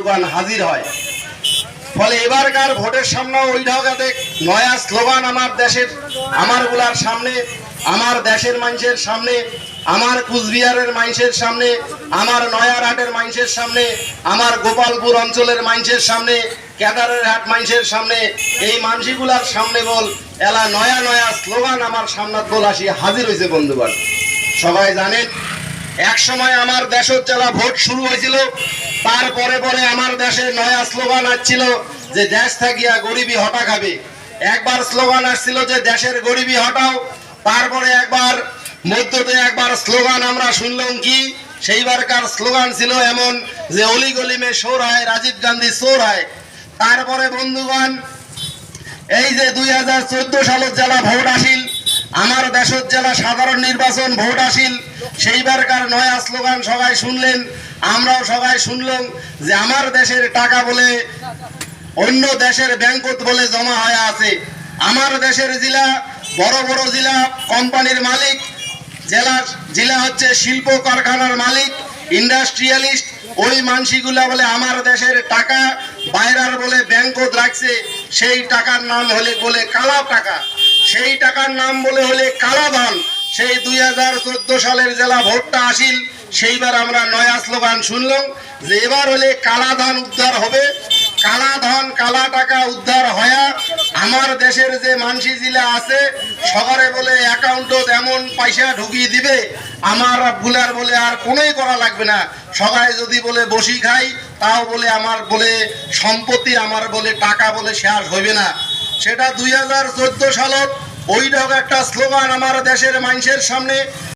Slogan হাজির হয়। ফলে এবারকার ভোটের সামনে ওই ঢাকাতে নয়া স্লোগান আমার দেশের, আমারগুলার সামনে, আমার দেশের মানুষের সামনে, আমার কুচবিহারের মানুষের সামনে, আমার নয়ারহাটের মানুষের সামনে, আমার গোপালপুর অঞ্চলের মানুষের সামনে, কেদারের হাট মানুষের সামনে, এই মানসিগুলার সামনে বল, এলা নয়া নয়া স্লোগান আমার সামনাত বল আসি হাজির হয়েছে বন্ধুগণ। সবাই জানেন, এক সময় আমার দেশের জেলা ভোট শুরু হয়েছিল তারপরে পরে আমার দেশে নয়া স্লোগান আসছিল যে দেশ থাকিয়া গরিবী হটা খাবে। একবার স্লোগান আসছিল যে দেশের গরিবী হটাও, তারপরে একবার মধ্যতে একবার স্লোগান আমরা শুনলাম কি, সেইবারকার স্লোগান ছিল এমন যে অলি গলিমে সোর হয় রাজীব গান্ধী সোর হয় তারপরে বন্ধুগণ, এই যে দুই সালের জেলা ভোট আসিল আমার দেশের জেলা সাধারণ নির্বাচন ভোট আসিল। সেইবারকার নয়া স্লোগান সবাই শুনলেন। আমরাও সবাই শুনলাম যে আমার দেশের টাকা বলে অন্য দেশের ব্যাংকত বলে জমা হয়ে আছে। আমার দেশের জেলা, বড় বড় জেলা কোম্পানির মালিক, জেলা জেলা হচ্ছে শিল্প কারখানার মালিক, ইন্ডাস্ট্রিয়ালিস্ট, ওই মানসিগুলা বলে আমার দেশের টাকা বাইরার বলে ব্যাংকত রাখছে। সেই টাকার নাম হলে বলে কালা টাকা। সেই টাকার নাম বলে হলে কালা ধন সেই দুই হাজার চোদ্দ সালের জেলা ভোটটা আসিল, সেইবার আমরা নয়া স্লোগান শুনলাম যে এবার হলে কালা ধন উদ্ধার হবে। কালা ধন কালা টাকা উদ্ধার হয়া আমার দেশের যে মানসি জেলা আছে শহরে বলে অ্যাকাউন্টত এমন পয়সা ঢুকিয়ে দিবে, আমার বুলার বলে আর কোনোই করা লাগবে না। সবাই যদি বলে বসি খাই, তাও বলে আমার বলে সম্পত্তি, আমার বলে টাকা বলে শেষ হইবে না। সেটা দুই হাজার চোদ্দ সালত ওই একটা স্লোগান আমার দেশের মানুষের সামনে।